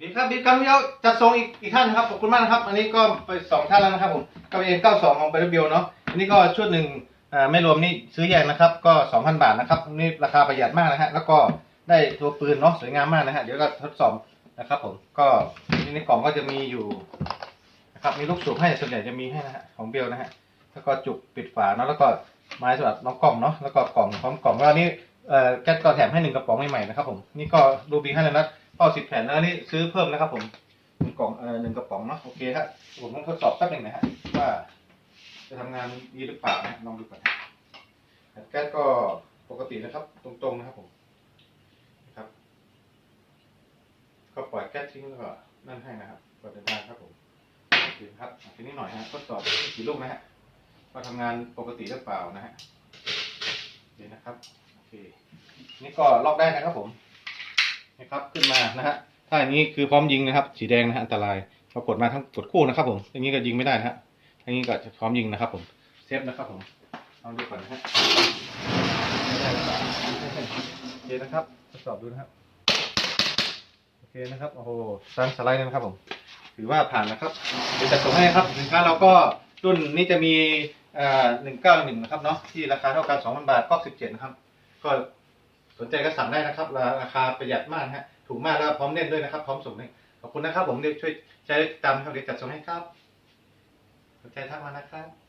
ดีครับดีครับพี่เย้าจัดส่งอีกอีกท่านนะครับขอบคุณมากนะครับ อันนี้ก็ไปสองท่านแล้วนะครับผมกับเอ็นเก้าสองของเบลเบลเนาะอันนี้ก็ชุดหนึ่งอ่าไม่รวมนี่ซื้อแยกนะครับ ก็สองพันบาทนะครับนี่ราคาประหยัดมากนะฮะแล้วก็ได้ตัวปืนเนาะสวยงามมากนะฮะเดี๋ยวก็ทดสอบนะครับ ผมก็นี่ในกล่องก็จะมีอยู่นะครับมีลูกสูบให้ส่วนใหญ่จะมีให้นะฮะของเบลนะฮะแล้วก็จุกปิดฝาเนาะแล้วก็ไม้สำหรับน้องกล่องเนาะแล้วก็กล่องพร้อมกล่องแล้วนี่ เอ่อแก๊สก็แถมให้หนึ่งกระป๋องใหม่ๆนะครับผมนี่ก็รูบีให้เลยนะเป้าสิบแผ่นแล้วอันนี้ซื้อเพิ่มนะครับผมหนึ่งกล่องเอ่อหนึ่งกระป๋องเนาะโอเคครับผมต้องทดสอบแป๊บหนึ่งนะฮะว่าจะทำงานดีหรือเปล่านะลองดูก่อนแก๊สก็ปกตินะครับ ตรงๆนะครับผมนะครับ ก็ปล่อยแก๊สทิ้งแล้วก็นั่นให้นะครับปิดเดินทางครับผมโอเคครับทีนี้หน่อยฮะทดสอบกี่ลูกนะฮะว่าทำงานปกติหรือเปล่านะฮะโอเคนะครับ นี่ก็ล็อกได้นะครับผมนะครับขึ้นมานะฮะถ้าอันนี้คือพร้อมยิงนะครับ สีแดงนะฮะอันตรายปรากฏมาทั้งกดคู่นะครับผมอย่างนี้ก็ยิงไม่ได้นะฮะอย่างนี้ก็พร้อมยิงนะครับผมเซฟนะครับผมลองดูก่อนนะฮะเปล่าโอเคนะครับทดสอบดูนะครับโอเคนะครับโอ้โหซังสไลด์นะครับผม ถือว่าผ่านนะครับเดี๋ยวจัดส่งให้ครับสินค้าเราก็รุ่นนี้จะมีหนึ่งเก้าหนึ่งนะครับเนาะที่ราคาเท่ากันสองพันบาทก็สิบเจ็ดนะครับ ก็สนใจก็สั่งได้นะครับ ราคาประหยัดมากฮะถูกมากแล้วพร้อมเล่นด้วยนะครับ พร้อมส่งด้วยขอบคุณนะครับ ผมเดี๋ยวช่วยใช้ตามเขาเดี๋ยวจัดส่งให้ครับสนใจทักมานะครับ